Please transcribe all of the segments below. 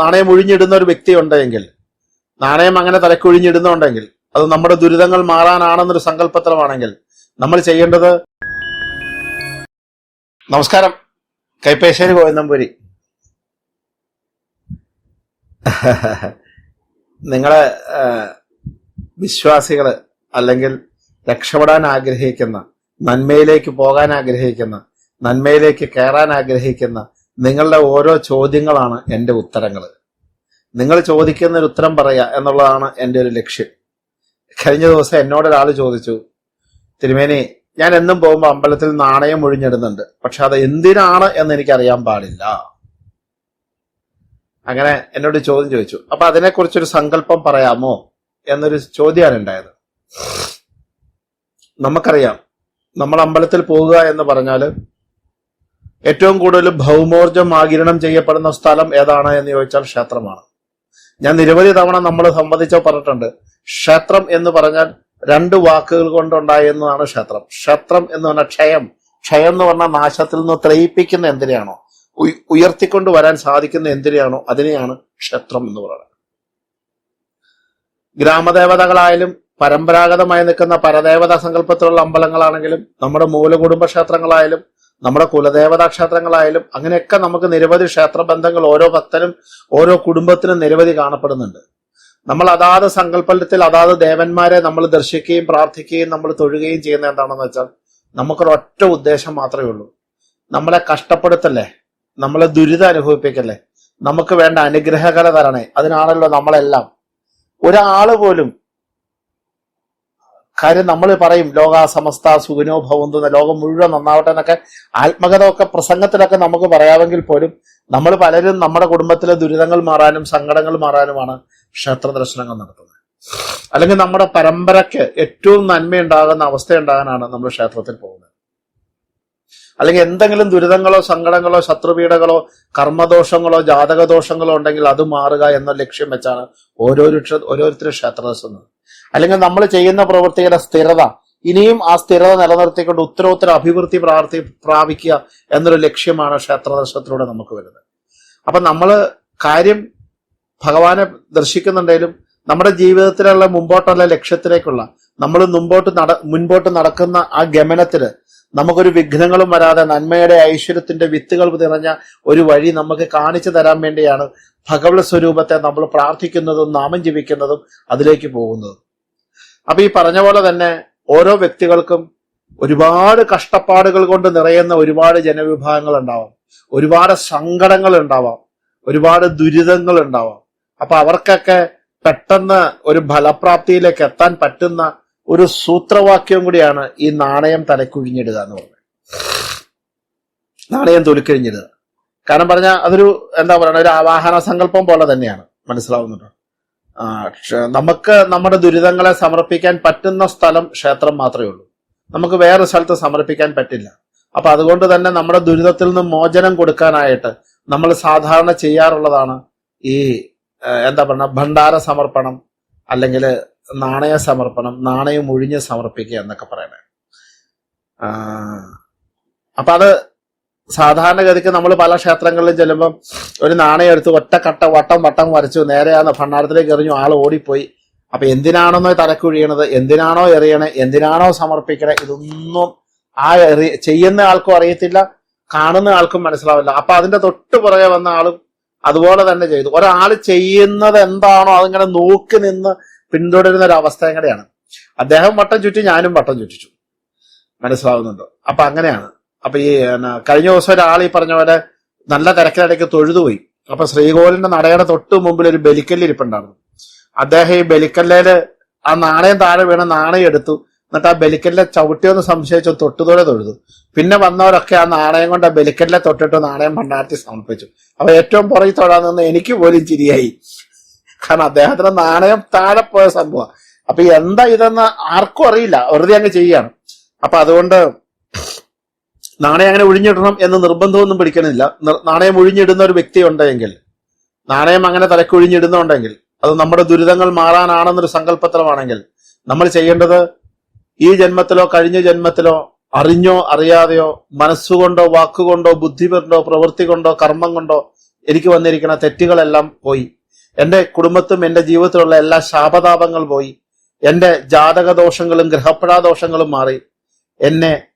നാണയം ഒഴിഞ്ഞിടുന്ന ഒരു വ്യക്തി ഉണ്ടെങ്കിൽ നാണയം അങ്ങനെ തലക്കൊഴിഞ്ഞിടുന്നുണ്ടെങ്കിൽ അത് നമ്മുടെ ദുരിതങ്ങൾ മാറാനാണെന്നൊരു സങ്കല്പത്രമാണെങ്കിൽ നമ്മൾ ചെയ്യേണ്ടത് നമസ്കാരം. കൈപ്പേശ്ശേരി ഗോവിന്ദംപുരി. നിങ്ങളെ വിശ്വാസികൾ അല്ലെങ്കിൽ രക്ഷപ്പെടാൻ ആഗ്രഹിക്കുന്ന നന്മയിലേക്ക് പോകാൻ ആഗ്രഹിക്കുന്ന നന്മയിലേക്ക് കയറാൻ ആഗ്രഹിക്കുന്ന നിങ്ങളുടെ ഓരോ ചോദ്യങ്ങളാണ് എന്റെ ഉത്തരങ്ങൾ നിങ്ങൾ ചോദിക്കുന്ന ഒരു ഉത്തരം പറയുക എന്നുള്ളതാണ് എന്റെ ഒരു ലക്ഷ്യം. കഴിഞ്ഞ ദിവസം എന്നോട് ഒരാൾ ചോദിച്ചു തിരുമേനി ഞാൻ എന്നും പോകുമ്പോൾ അമ്പലത്തിൽ നാണയം ഒഴിഞ്ഞിടുന്നുണ്ട് പക്ഷെ അത് എന്തിനാണ് എന്ന് എനിക്കറിയാൻ പാടില്ല. അങ്ങനെ എന്നോട് ചോദ്യം ചോദിച്ചു അപ്പൊ അതിനെക്കുറിച്ചൊരു സങ്കല്പം പറയാമോ എന്നൊരു ചോദ്യമാണ് ഉണ്ടായത്. നമുക്കറിയാം നമ്മൾ അമ്പലത്തിൽ പോവുക എന്ന് പറഞ്ഞാൽ ഏറ്റവും കൂടുതൽ ഭൗമോർജം ആകിരണം ചെയ്യപ്പെടുന്ന സ്ഥലം ഏതാണ് എന്ന് ചോദിച്ചാൽ ക്ഷേത്രമാണ്. ഞാൻ നിരവധി തവണ നമ്മൾ സംബന്ധിച്ചോ പറഞ്ഞിട്ടുണ്ട് ക്ഷേത്രം എന്ന് പറഞ്ഞാൽ രണ്ട് വാക്കുകൾ കൊണ്ടുണ്ടായെന്നതാണ് ക്ഷേത്രം. ക്ഷേത്രം എന്ന് പറഞ്ഞാൽ ക്ഷയം. ക്ഷയം എന്ന് പറഞ്ഞാൽ നാശത്തിൽ നിന്ന് ത്രയിപ്പിക്കുന്ന എന്തിനെയാണോ? ഉയ- ഉയർത്തിക്കൊണ്ട് വരാൻ സാധിക്കുന്ന എന്തിനെയാണോ? അതിനെയാണ് ക്ഷേത്രം എന്ന് പറയുന്നത്. ഗ്രാമദേവതകളായാലും പരമ്പരാഗതമായി നിൽക്കുന്ന പരദേവതാ സങ്കല്പത്തിലുള്ള അമ്പലങ്ങളാണെങ്കിലും നമ്മുടെ മൂലകുടുംബ ക്ഷേത്രങ്ങളായാലും നമ്മുടെ കുലദേവതാ ക്ഷേത്രങ്ങളായാലും അങ്ങനെയൊക്കെ നമുക്ക് നിരവധി ക്ഷേത്ര ബന്ധങ്ങൾ ഓരോ ഭക്തനും ഓരോ കുടുംബത്തിനും നിരവധി കാണപ്പെടുന്നുണ്ട്. നമ്മൾ അതാത് സങ്കല്പത്തിൽ അതാത് ദേവന്മാരെ നമ്മൾ ദർശിക്കുകയും പ്രാർത്ഥിക്കുകയും നമ്മൾ തൊഴുകയും ചെയ്യുന്ന എന്താണെന്ന് വെച്ചാൽ നമുക്കൊരൊറ്റ ഉദ്ദേശം മാത്രമേ ഉള്ളൂ. നമ്മളെ കഷ്ടപ്പെടുത്തല്ലേ? നമ്മളെ ദുരിതം അനുഭവിപ്പിക്കല്ലേ? നമുക്ക് വേണ്ട അനുഗ്രഹകല തരണേ. അതിനാണല്ലോ നമ്മളെല്ലാം. ഒരാൾ പോലും കാര്യം നമ്മൾ പറയും ലോക സമസ്ത സുഖനോ ഭവന്തു എന്ന ലോകം മുഴുവൻ നന്നാവട്ടെ എന്നൊക്കെ. ആത്മകഥ ഒക്കെ പ്രസംഗത്തിലൊക്കെ നമുക്ക് പറയാമെങ്കിൽ പോലും നമ്മൾ പലരും നമ്മുടെ കുടുംബത്തിലെ ദുരിതങ്ങൾ മാറാനും സങ്കടങ്ങൾ മാറാനുമാണ് ക്ഷേത്ര ദർശനങ്ങൾ നടത്തുന്നത്. അല്ലെങ്കിൽ നമ്മുടെ പരമ്പരയ്ക്ക് ഏറ്റവും നന്മയുണ്ടാകുന്ന അവസ്ഥയുണ്ടാകാനാണ് നമ്മൾ ക്ഷേത്രത്തിൽ പോകുന്നത്. അല്ലെങ്കിൽ എന്തെങ്കിലും ദുരിതങ്ങളോ സങ്കടങ്ങളോ ശത്രുപീഠകളോ കർമ്മദോഷങ്ങളോ ജാതകദോഷങ്ങളോ ഉണ്ടെങ്കിൽ അത് മാറുക എന്ന ലക്ഷ്യം വെച്ചാണ് ഓരോരുത്തർ ഓരോരുത്തരും ക്ഷേത്ര ദർശനം അല്ലെങ്കിൽ നമ്മൾ ചെയ്യുന്ന പ്രവൃത്തിയുടെ സ്ഥിരത ഇനിയും ആ സ്ഥിരത നിലനിർത്തിക്കൊണ്ട് ഉത്തരോത്തര അഭിവൃദ്ധി പ്രാർത്ഥി പ്രാപിക്കുക എന്നൊരു ലക്ഷ്യമാണ് ക്ഷേത്രദർശനത്തിലൂടെ നമുക്ക് വരുന്നത്. അപ്പൊ നമ്മൾ കാര്യം ഭഗവാനെ ദർശിക്കുന്നുണ്ടെങ്കിലും നമ്മുടെ ജീവിതത്തിലുള്ള മുമ്പോട്ടുള്ള ലക്ഷ്യത്തിലേക്കുള്ള നമ്മൾ മുമ്പോട്ട് നട മുൻപോട്ട് നടക്കുന്ന ആ ഗമനത്തിൽ നമുക്കൊരു വിഘ്നങ്ങളും വരാതെ നന്മയുടെ ഐശ്വര്യത്തിന്റെ വിത്തുകൾ നിറഞ്ഞ ഒരു വഴി നമുക്ക് കാണിച്ചു തരാൻ വേണ്ടിയാണ് ഭഗവത് സ്വരൂപത്തെ നമ്മൾ പ്രാർത്ഥിക്കുന്നതും നാമം ജപിക്കുന്നതും അതിലേക്ക് പോകുന്നതും. അപ്പൊ ഈ പറഞ്ഞ പോലെ തന്നെ ഓരോ വ്യക്തികൾക്കും ഒരുപാട് കഷ്ടപ്പാടുകൾ കൊണ്ട് നിറയുന്ന ഒരുപാട് ജനവിഭാഗങ്ങൾ ഉണ്ടാവാം. ഒരുപാട് സങ്കടങ്ങൾ ഉണ്ടാവാം. ഒരുപാട് ദുരിതങ്ങൾ ഉണ്ടാവാം. അപ്പൊ അവർക്കൊക്കെ പെട്ടെന്ന് ഒരു ഫലപ്രാപ്തിയിലേക്ക് എത്താൻ പറ്റുന്ന ഒരു സൂത്രവാക്യം കൂടിയാണ് ഈ നാണയം തലക്കുഴിഞ്ഞിടുക എന്ന് പറഞ്ഞത് നാണയം തൊലിക്കഴിഞ്ഞിടുക കാരണം പറഞ്ഞാൽ അതൊരു എന്താ പറയുക ഒരു ആവാഹന സങ്കല്പം പോലെ തന്നെയാണ്. മനസ്സിലാവുന്നുണ്ടോ? നമുക്ക് നമ്മുടെ ദുരിതങ്ങളെ സമർപ്പിക്കാൻ പറ്റുന്ന സ്ഥലം ക്ഷേത്രം മാത്രമേ ഉള്ളൂ. നമുക്ക് വേറെ സ്ഥലത്ത് സമർപ്പിക്കാൻ പറ്റില്ല. അപ്പൊ അതുകൊണ്ട് തന്നെ നമ്മുടെ ദുരിതത്തിൽ നിന്ന് മോചനം കൊടുക്കാനായിട്ട് നമ്മൾ സാധാരണ ചെയ്യാറുള്ളതാണ് ഈ എന്താ പറയുക ഭണ്ഡാര സമർപ്പണം അല്ലെങ്കിൽ നാണയ സമർപ്പണം നാണയം ഒഴിഞ്ഞ് സമർപ്പിക്കുക എന്നൊക്കെ പറയണേ അപ്പൊ അത് സാധാരണഗതിക്ക് നമ്മൾ പല ക്ഷേത്രങ്ങളിലും ചെല്ലുമ്പം ഒരു നാണയം എടുത്ത് ഒറ്റ കട്ട വട്ടം വട്ടം വരച്ചു നേരെ ആ ഭണ്ണാരത്തിലേക്ക് എറിഞ്ഞു ആൾ ഓടിപ്പോയി. അപ്പൊ എന്തിനാണെന്നോ തലക്കുഴിയണത് എന്തിനാണോ എറിയണേ എന്തിനാണോ സമർപ്പിക്കണേ ഇതൊന്നും ആ എറി ചെയ്യുന്ന ആൾക്കും അറിയത്തില്ല കാണുന്ന ആൾക്കും മനസ്സിലാവില്ല. അപ്പൊ അതിന്റെ തൊട്ട് പുറകെ വന്ന ആളും അതുപോലെ തന്നെ ചെയ്തു. ഒരാൾ ചെയ്യുന്നത് എന്താണോ അതിങ്ങനെ നോക്കി നിന്ന് പിന്തുടരുന്ന ഒരു അവസ്ഥ എങ്ങനെയാണ് അദ്ദേഹം വട്ടം ചുറ്റി ഞാനും വട്ടം ചുറ്റിച്ചു. മനസ്സിലാവുന്നുണ്ട്? അപ്പൊ അങ്ങനെയാണ്. അപ്പൊ ഈ കഴിഞ്ഞ ദിവസം ഒരാൾ ഈ പറഞ്ഞ പോലെ നല്ല തിരക്കിനിടയ്ക്ക് തൊഴുതുപോയി. അപ്പൊ ശ്രീകോലിന്റെ നടയുടെ തൊട്ട് മുമ്പിൽ ഒരു ബലിക്കല്ല് ഇരിപ്പുണ്ടായിരുന്നു. അദ്ദേഹം ഈ ബലിക്കല്ലേൽ ആ നാണയം താഴെ വീണ നാണയം എടുത്തു. എന്നിട്ട് ആ ബലിക്കല്ലെ ചവിട്ടിയൊന്ന് സംശയിച്ചു തൊട്ടുതോടെ തൊഴുതു. പിന്നെ വന്നവരൊക്കെ ആ നാണയം കൊണ്ട് ആ ബലിക്കല്ലെ തൊട്ടിട്ട് നാണയം ഭണ്ഡാരത്തിൽ സമർപ്പിച്ചു. അപ്പൊ ഏറ്റവും പുറകിൽ തൊഴാൻ നിന്ന് എനിക്ക് പോലും ചിരിയായി. കാരണം അദ്ദേഹത്തിന്റെ നാണയം താഴെ പോയ സംഭവമാണ്. അപ്പൊ എന്താ ഇതെന്ന് ആർക്കും അറിയില്ല. വെറുതെ അങ്ങ് ചെയ്യാണ് അപ്പൊ അതുകൊണ്ട് നാണയം അങ്ങനെ ഒഴിഞ്ഞിടണം എന്ന് നിർബന്ധമൊന്നും പിടിക്കണില്ല. നാണയം ഒഴിഞ്ഞിടുന്ന ഒരു വ്യക്തി ഉണ്ടെങ്കിൽ നാണയം അങ്ങനെ തലക്കൊഴിഞ്ഞിടുന്നുണ്ടെങ്കിൽ അത് നമ്മുടെ ദുരിതങ്ങൾ മാറാനാണെന്നൊരു സങ്കല്പത്തിലാണെങ്കിൽ നമ്മൾ ചെയ്യേണ്ടത് ഈ ജന്മത്തിലോ കഴിഞ്ഞ ജന്മത്തിലോ അറിഞ്ഞോ അറിയാതെയോ മനസ്സുകൊണ്ടോ വാക്കുകൊണ്ടോ ബുദ്ധി കൊണ്ടോ പ്രവൃത്തി കൊണ്ടോ കർമ്മം കൊണ്ടോ എനിക്ക് വന്നിരിക്കുന്ന തെറ്റുകളെല്ലാം പോയി. എന്റെ കുടുംബത്തും എന്റെ ജീവിതത്തിലുള്ള എല്ലാ ശാപതാപങ്ങൾ പോയി. എന്റെ ജാതക ദോഷങ്ങളും ഗ്രഹപ്പഴാ ദോഷങ്ങളും മാറി. എന്നെ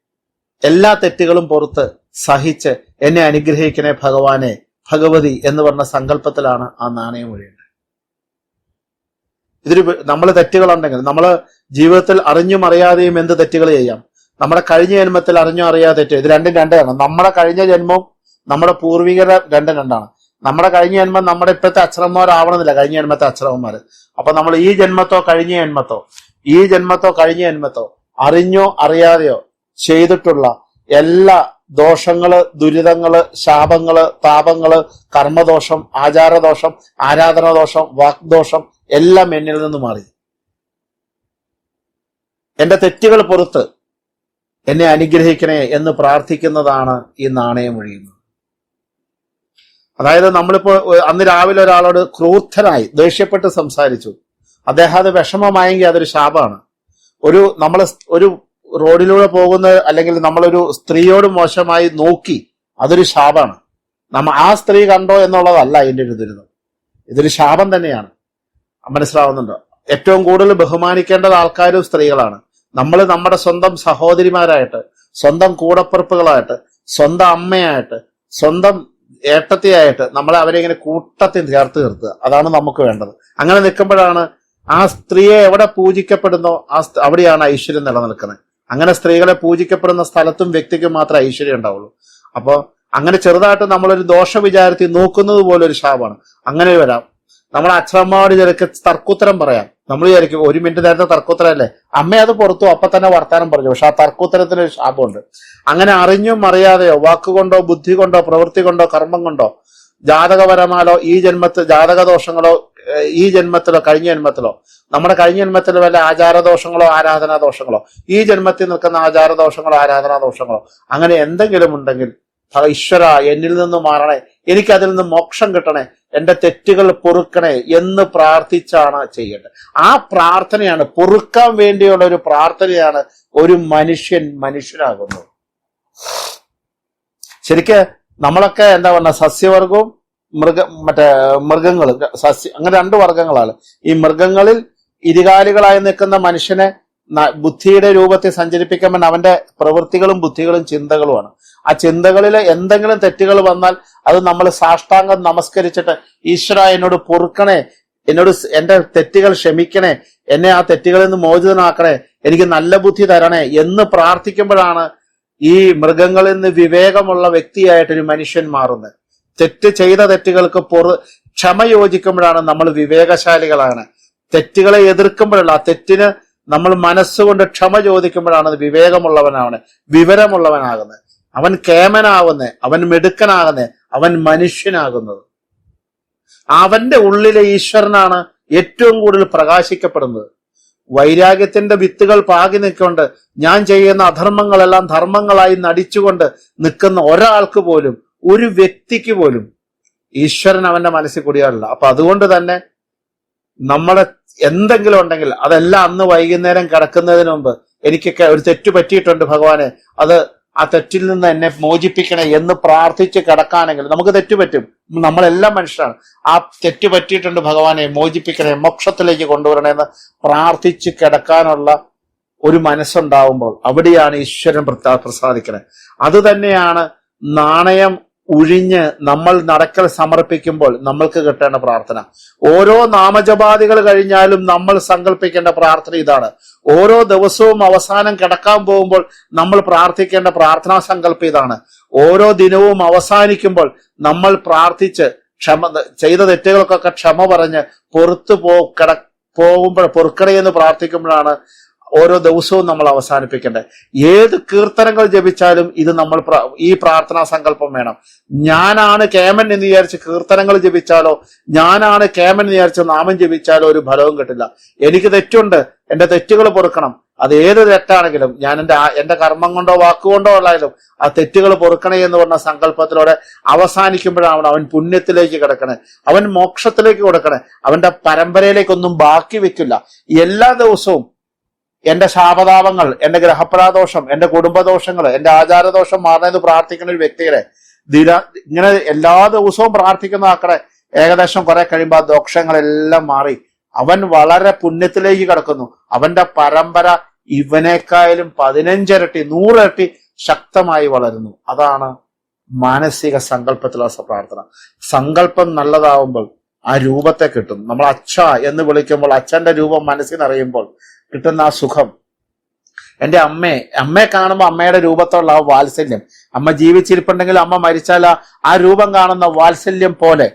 എല്ലാ തെറ്റുകളും പുറത്ത് സഹിച്ച് എന്നെ അനുഗ്രഹിക്കണേ ഭഗവാനെ ഭഗവതി എന്ന് പറഞ്ഞ സങ്കല്പത്തിലാണ് ആ നാണയം ഒഴിയുന്നത്. ഇതൊരു നമ്മൾ തെറ്റുകളുണ്ടെങ്കിൽ നമ്മൾ ജീവിതത്തിൽ അറിഞ്ഞും അറിയാതെയും എന്ത് തെറ്റുകൾ ചെയ്യാം? നമ്മുടെ കഴിഞ്ഞ ജന്മത്തിൽ അറിഞ്ഞോ അറിയാതെ തെറ്റ് ഇത് രണ്ടും രണ്ടാണ്. നമ്മുടെ കഴിഞ്ഞ ജന്മവും നമ്മുടെ പൂർവികരുടെ രണ്ടും രണ്ടാണ്. നമ്മുടെ കഴിഞ്ഞ ജന്മം നമ്മുടെ ഇപ്പോഴത്തെ അച്ഛനമ്മമാരാവണമെന്നില്ല കഴിഞ്ഞ ജന്മത്തെ അച്ഛനന്മാർ അപ്പൊ നമ്മൾ ഈ ജന്മത്തോ കഴിഞ്ഞ ജന്മത്തോ ഈ ജന്മത്തോ കഴിഞ്ഞ ജന്മത്തോ അറിഞ്ഞോ അറിയാതെയോ ചെയ്തിട്ടുള്ള എല്ലാ ദോഷങ്ങൾ ദുരിതങ്ങൾ ശാപങ്ങൾ താപങ്ങൾ കർമ്മദോഷം ആചാരദോഷം ആരാധനാദോഷം വാക്ദോഷം എല്ലാം എന്നിൽ നിന്ന് മാറി. എന്റെ തെറ്റുകൾ പുറത്ത് എന്നെ അനുഗ്രഹിക്കണേ എന്ന് പ്രാർത്ഥിക്കുന്നതാണ് ഈ നാണയം ഒഴിയുന്നത്. അതായത് നമ്മളിപ്പോ അന്ന് രാവിലെ ഒരാളോട് ക്രൂർത്തനായി ദേഷ്യപ്പെട്ട് സംസാരിച്ചു. അദ്ദേഹം അത് വിഷമമായെങ്കിൽ അതൊരു ശാപമാണ്. ഒരു നമ്മൾ ഒരു റോഡിലൂടെ പോകുന്ന അല്ലെങ്കിൽ നമ്മളൊരു സ്ത്രീയോട് മോശമായി നോക്കി അതൊരു ശാപമാണ്. നമ്മ ആ സ്ത്രീ കണ്ടോ എന്നുള്ളതല്ല എന്റെ ഒരു ദുരിതം. ഇതൊരു ശാപം തന്നെയാണ്. മനസ്സിലാവുന്നുണ്ടോ? ഏറ്റവും കൂടുതൽ ബഹുമാനിക്കേണ്ടത് ആൾക്കാരും സ്ത്രീകളാണ്. നമ്മൾ നമ്മുടെ സ്വന്തം സഹോദരിമാരായിട്ട് സ്വന്തം കൂടപ്പുറപ്പുകളായിട്ട് സ്വന്തം അമ്മയായിട്ട് സ്വന്തം ഏട്ടത്തിയായിട്ട് നമ്മളെ അവരെ ഇങ്ങനെ കൂട്ടത്തിൽ ചേർത്ത് നിർത്തുക. അതാണ് നമുക്ക് വേണ്ടത്. അങ്ങനെ നിൽക്കുമ്പോഴാണ് ആ സ്ത്രീയെ എവിടെ പൂജിക്കപ്പെടുന്നോ ആ അവിടെയാണ് ഐശ്വര്യം നിലനിൽക്കുന്നത്. അങ്ങനെ സ്ത്രീകളെ പൂജിക്കപ്പെടുന്ന സ്ഥലത്തും വ്യക്തിക്കും മാത്രമേ ഐശ്വര്യം ഉണ്ടാവുള്ളൂ. അപ്പോൾ അങ്ങനെ ചെറുതായിട്ട് നമ്മളൊരു ദോഷ വിചാരത്തിൽ നോക്കുന്നത് പോലെ ഒരു ശാപമാണ്. അങ്ങനെ വരാം. നമ്മൾ അച്ഛനമ്മയോട് ചിലക്ക് തർക്കുത്തരം പറയാം. നമ്മൾ വിചാരിക്കും ഒരു മിനിറ്റ് നേരത്തെ തർക്കുത്തരം അല്ലേ അമ്മ അത് പുറത്തു. അപ്പൊ തന്നെ വർത്താനം പറഞ്ഞു പക്ഷെ ആ തർക്കുത്തരത്തിന് ഒരു ശാപമുണ്ട്. അങ്ങനെ അറിഞ്ഞും അറിയാതെയോ വാക്കുകൊണ്ടോ ബുദ്ധി കൊണ്ടോ പ്രവൃത്തി കൊണ്ടോ കർമ്മം കൊണ്ടോ ജാതകപരമാലോ ഈ ജന്മത്ത് ജാതകദോഷങ്ങളോ ഏഹ്, ഈ ജന്മത്തിലോ കഴിഞ്ഞ ജന്മത്തിലോ നമ്മുടെ കഴിഞ്ഞ ജന്മത്തിൽ വല്ല ആചാരദോഷങ്ങളോ ആരാധനാദോഷങ്ങളോ ഈ ജന്മത്തിൽ നിൽക്കുന്ന ആചാരദോഷങ്ങളോ ആരാധനാദോഷങ്ങളോ അങ്ങനെ എന്തെങ്കിലും ഉണ്ടെങ്കിൽ ഈശ്വര എന്നിൽ നിന്ന് മാറണേ എനിക്ക് അതിൽ നിന്ന് മോക്ഷം കിട്ടണേ എന്റെ തെറ്റുകൾ പൊറുക്കണേ എന്ന് പ്രാർത്ഥിച്ചാണ് ചെയ്യേണ്ടത്. ആ പ്രാർത്ഥനയാണ് പൊറുക്കാൻ വേണ്ടിയുള്ള ഒരു പ്രാർത്ഥനയാണ് ഒരു മനുഷ്യൻ മനുഷ്യനാകുന്നത്. ശരിക്ക് നമ്മളൊക്കെ എന്താ പറയുക സസ്യവർഗവും മൃഗ മറ്റേ മൃഗങ്ങൾ സസ്യ അങ്ങനെ രണ്ട് വർഗങ്ങളാണ് ഈ മൃഗങ്ങളിൽ ഇരുകാലികളായി നിൽക്കുന്ന മനുഷ്യനെ ബുദ്ധിയുടെ രൂപത്തിൽ സഞ്ചരിപ്പിക്കുമ്പോൾ അവന്റെ പ്രവൃത്തികളും ബുദ്ധികളും ചിന്തകളുമാണ്. ആ ചിന്തകളിൽ എന്തെങ്കിലും തെറ്റുകൾ വന്നാൽ അത് നമ്മൾ സാഷ്ടാംഗം നമസ്കരിച്ചിട്ട് ഈശ്വര എന്നോട് പൊറുക്കണേ എന്നോട് എന്റെ തെറ്റുകൾ ക്ഷമിക്കണേ എന്നെ ആ തെറ്റുകളിൽ നിന്ന് മോചിതനാക്കണേ എനിക്ക് നല്ല ബുദ്ധി തരണേ എന്ന് പ്രാർത്ഥിക്കുമ്പോഴാണ് ഈ മൃഗങ്ങളിൽ നിന്ന് വിവേകമുള്ള വ്യക്തിയായിട്ടൊരു മനുഷ്യൻ മാറുന്നത്. തെറ്റ് ചെയ്ത തെറ്റുകൾക്ക് പൊറു ക്ഷമ യോജിക്കുമ്പോഴാണ് നമ്മൾ വിവേകശാലികളാണ്. തെറ്റുകളെ എതിർക്കുമ്പോഴല്ല ആ തെറ്റിന് നമ്മൾ മനസ്സുകൊണ്ട് ക്ഷമ ചോദിക്കുമ്പോഴാണ് വിവേകമുള്ളവനാണ് വിവരമുള്ളവനാകുന്നത്. അവൻ കേമനാകുന്നത് അവൻ മിടുക്കനാകുന്നത് അവൻ മനുഷ്യനാകുന്നത്. അവന്റെ ഉള്ളിലെ ഈശ്വരനാണ് ഏറ്റവും കൂടുതൽ പ്രകാശിക്കപ്പെടുന്നത്. വൈരാഗ്യത്തിന്റെ വിത്തുകൾ പാകി നിൽക്കൊണ്ട് ഞാൻ ചെയ്യുന്ന അധർമ്മങ്ങളെല്ലാം ധർമ്മങ്ങളായി നടിച്ചുകൊണ്ട് നിൽക്കുന്ന ഒരാൾക്ക് പോലും ഒരു വ്യക്തിക്ക് പോലും ഈശ്വരൻ അവന്റെ മനസ്സിൽ കൂടിയാറില്ല. അപ്പൊ അതുകൊണ്ട് തന്നെ നമ്മളെ എന്തെങ്കിലും ഉണ്ടെങ്കിൽ അതെല്ലാം അന്ന് വൈകുന്നേരം കിടക്കുന്നതിന് മുമ്പ് എനിക്കൊക്കെ ഒരു തെറ്റ് പറ്റിയിട്ടുണ്ട് ഭഗവാനെ. അത് ആ തെറ്റിൽ നിന്ന് എന്നെ മോചിപ്പിക്കണേ എന്ന് പ്രാർത്ഥിച്ച് കിടക്കാനെങ്കിൽ നമുക്ക് തെറ്റ് പറ്റും. നമ്മളെല്ലാം മനുഷ്യരാണ്. ആ തെറ്റ് പറ്റിയിട്ടുണ്ട് ഭഗവാനെ മോചിപ്പിക്കണേ മോക്ഷത്തിലേക്ക് കൊണ്ടുവരണേ എന്ന് പ്രാർത്ഥിച്ച് കിടക്കാനുള്ള ഒരു മനസ്സുണ്ടാവുമ്പോൾ അവിടെയാണ് ഈശ്വരൻ പ്രസാദിക്കണേ. അത് തന്നെയാണ് നാണയം ഉഴിഞ്ഞ് നമ്മൾ നടക്കൽ സമർപ്പിക്കുമ്പോൾ നമ്മൾക്ക് കിട്ടേണ്ട പ്രാർത്ഥന. ഓരോ നാമജപാദികൾ കഴിഞ്ഞാലും നമ്മൾ സങ്കല്പിക്കേണ്ട പ്രാർത്ഥന ഇതാണ്. ഓരോ ദിവസവും അവസാനം കിടക്കാൻ പോകുമ്പോൾ നമ്മൾ പ്രാർത്ഥിക്കേണ്ട പ്രാർത്ഥനാ സങ്കല്പം ഇതാണ്. ഓരോ ദിനവും അവസാനിക്കുമ്പോൾ നമ്മൾ പ്രാർത്ഥിച്ച് ക്ഷമ ചെയ്ത തെറ്റുകൾക്കൊക്കെ ക്ഷമ പറഞ്ഞ് പുറത്തു പോ കിട പോകുമ്പോൾ പൊറുക്കണേ പ്രാർത്ഥിക്കുമ്പോഴാണ് ഓരോ ദിവസവും നമ്മൾ അവസാനിപ്പിക്കേണ്ടത് ഏത് കീർത്തനങ്ങൾ ജപിച്ചാലും ഇത് നമ്മൾ ഈ പ്രാർത്ഥനാ സങ്കല്പം വേണം. ഞാനാണ് കേമൻ എന്ന് വിചാരിച്ച് കീർത്തനങ്ങൾ ജപിച്ചാലോ ഞാനാണ് കേമൻ എന്ന് വിചാരിച്ച് നാമം ജപിച്ചാലോ ഒരു ഫലവും കിട്ടില്ല. എനിക്ക് തെറ്റുണ്ട് എന്റെ തെറ്റുകൾ പൊറുക്കണം. അത് ഏത് തെറ്റാണെങ്കിലും ഞാൻ എന്റെ എന്റെ കർമ്മം കൊണ്ടോ വാക്കുകൊണ്ടോ ഉള്ളായാലും ആ തെറ്റുകൾ പൊറുക്കണേ എന്ന് പറഞ്ഞ സങ്കല്പത്തിലൂടെ അവസാനിക്കുമ്പോഴാണ് അവൻ പുണ്യത്തിലേക്ക് കിടക്കണേ. അവൻ മോക്ഷത്തിലേക്ക് കൊടുക്കണേ. അവന്റെ പരമ്പരയിലേക്കൊന്നും ബാക്കി വെക്കില്ല. എല്ലാ ദിവസവും എന്റെ ശാപതാപങ്ങൾ എന്റെ ഗ്രഹപ്രാദോഷം എന്റെ കുടുംബദോഷങ്ങൾ എന്റെ ആചാരദോഷം മാറണമെന്ന് പ്രാർത്ഥിക്കുന്ന ഒരു വ്യക്തിയുടെ ദിന ഇങ്ങനെ എല്ലാ ദിവസവും പ്രാർത്ഥിക്കുന്ന ആക്കടെ ഏകദേശം കുറെ കഴിയുമ്പോൾ ആ ദോഷങ്ങളെല്ലാം മാറി. അവൻ വളരെ പുണ്യത്തിലേക്ക് കിടക്കുന്നു. അവന്റെ പരമ്പര ഇവനേക്കായാലും പതിനഞ്ചിരട്ടി നൂറിരട്ടി ശക്തമായി വളരുന്നു. അതാണ് മാനസിക സങ്കല്പത്തിലുള്ള പ്രാർത്ഥന. സങ്കല്പം നല്ലതാവുമ്പോൾ ആ രൂപത്തെ കിട്ടും നമ്മൾ അച്ഛ എന്ന് വിളിക്കുമ്പോൾ അച്ഛന്റെ രൂപം മനസ്സിൽ അറിയുമ്പോൾ കിട്ടുന്ന ആ സുഖം. എന്റെ അമ്മയെ അമ്മയെ കാണുമ്പോൾ അമ്മയുടെ രൂപത്തോടുള്ള ആ വാത്സല്യം. അമ്മ ജീവിച്ചിരിപ്പുണ്ടെങ്കിൽ അമ്മ മരിച്ചാൽ ആ- ആ രൂപം കാണുന്ന വാത്സല്യം പോലെ.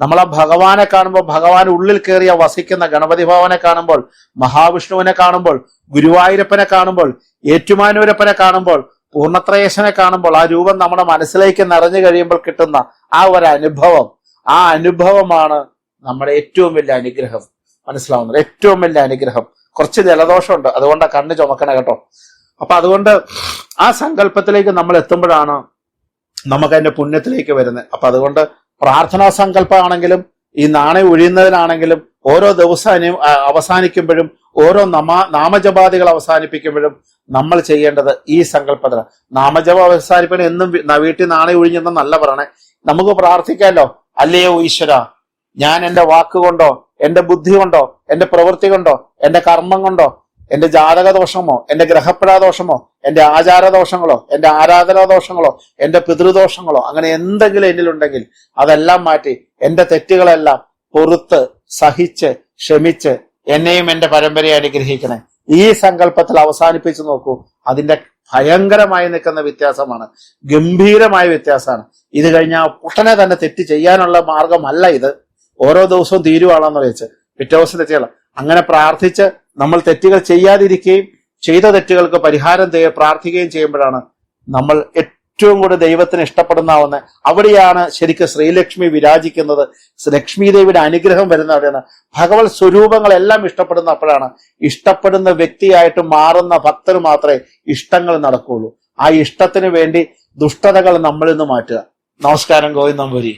നമ്മൾ ആ ഭഗവാനെ കാണുമ്പോൾ ഭഗവാൻ ഉള്ളിൽ കയറിയ വസിക്കുന്ന ഗണപതി ഭവനെ കാണുമ്പോൾ മഹാവിഷ്ണുവിനെ കാണുമ്പോൾ ഗുരുവായൂരപ്പനെ കാണുമ്പോൾ ഏറ്റുമാനൂരപ്പനെ കാണുമ്പോൾ പൂർണത്രയേശനെ കാണുമ്പോൾ ആ രൂപം നമ്മുടെ മനസ്സിലേക്ക് നിറഞ്ഞു കഴിയുമ്പോൾ കിട്ടുന്ന ആ ഒരു അനുഭവം. ആ അനുഭവമാണ് നമ്മുടെ ഏറ്റവും വലിയ അനുഗ്രഹം. മനസ്സിലാവുന്നത്. ഏറ്റവും വലിയ അനുഗ്രഹം. കുറച്ച് ജലദോഷമുണ്ട്. അതുകൊണ്ട് കണ്ണ് ചുമക്കണ കേട്ടോ. അപ്പൊ അതുകൊണ്ട് ആ സങ്കല്പത്തിലേക്ക് നമ്മൾ എത്തുമ്പോഴാണ് നമുക്ക് അതിന്റെ പുണ്യത്തിലേക്ക് വരുന്നത്. അപ്പൊ അതുകൊണ്ട് പ്രാർത്ഥനാ സങ്കല്പമാണെങ്കിലും ഈ നാണയം ഒഴിയുന്നതിനാണെങ്കിലും ഓരോ ദിവസം അവസാനിക്കുമ്പോഴും ഓരോ നമാ നാമജപാദികൾ അവസാനിപ്പിക്കുമ്പോഴും നമ്മൾ ചെയ്യേണ്ടത് ഈ സങ്കല്പത്തിൽ നാമജപം അവസാനിപ്പിക്കണം എന്നും വീട്ടിൽ നാണയം ഒഴിഞ്ഞെന്നും നല്ല പറയണേ. നമുക്ക് പ്രാർത്ഥിക്കാമല്ലോ. അല്ലയോ ഈശ്വര ഞാൻ എന്റെ വാക്കുകൊണ്ടോ എന്റെ ബുദ്ധി കൊണ്ടോ എന്റെ പ്രവൃത്തി കൊണ്ടോ എന്റെ കർമ്മം കൊണ്ടോ എന്റെ ജാതക ദോഷമോ എന്റെ ഗ്രഹപ്പെടാ ദോഷമോ എന്റെ ആചാര ദോഷങ്ങളോ എന്റെ ആരാധനാ ദോഷങ്ങളോ എന്റെ പിതൃദോഷങ്ങളോ അങ്ങനെ എന്തെങ്കിലും എന്നിലുണ്ടെങ്കിൽ അതെല്ലാം മാറ്റി എന്റെ തെറ്റുകളെല്ലാം പൊറുത്ത് സഹിച്ച് ക്ഷമിച്ച് എന്നെയും എന്റെ പരമ്പരയെ അനുഗ്രഹിക്കണേ. ഈ സങ്കല്പത്തിൽ അവസാനിപ്പിച്ചു നോക്കൂ. അതിന്റെ ഭയങ്കരമായി നിൽക്കുന്ന വ്യത്യാസമാണ്. ഗംഭീരമായ വ്യത്യാസമാണ്. ഇത് കഴിഞ്ഞാൽ ഉടനെ തന്നെ തെറ്റ് ചെയ്യാനുള്ള മാർഗമല്ല ഇത്. ഓരോ ദിവസവും തീരുവാണെന്ന് വെച്ച് പിറ്റേ ദിവസം തെറ്റുകൾ അങ്ങനെ പ്രാർത്ഥിച്ച് നമ്മൾ തെറ്റുകൾ ചെയ്യാതിരിക്കുകയും ചെയ്ത തെറ്റുകൾക്ക് പരിഹാരം പ്രാർത്ഥിക്കുകയും ചെയ്യുമ്പോഴാണ് നമ്മൾ ഏറ്റവും കൂടുതൽ ദൈവത്തിന് ഇഷ്ടപ്പെടുന്നാവുന്ന അവിടെയാണ് ശരിക്കും ശ്രീലക്ഷ്മി വിരാജിക്കുന്നത്. ലക്ഷ്മി ദേവിയുടെ അനുഗ്രഹം വരുന്ന അവിടെയാണ്. ഭഗവത് സ്വരൂപങ്ങളെല്ലാം ഇഷ്ടപ്പെടുന്ന അപ്പോഴാണ് ഇഷ്ടപ്പെടുന്ന വ്യക്തിയായിട്ട് മാറുന്ന ഭക്തന് മാത്രമേ ഇഷ്ടങ്ങൾ നടക്കുകയുള്ളൂ. ആ ഇഷ്ടത്തിന് വേണ്ടി ദുഷ്ടതകൾ നമ്മളിൽ നിന്ന് മാറ്റുക. നമസ്കാരം ഗോവിന്ദം പുരി.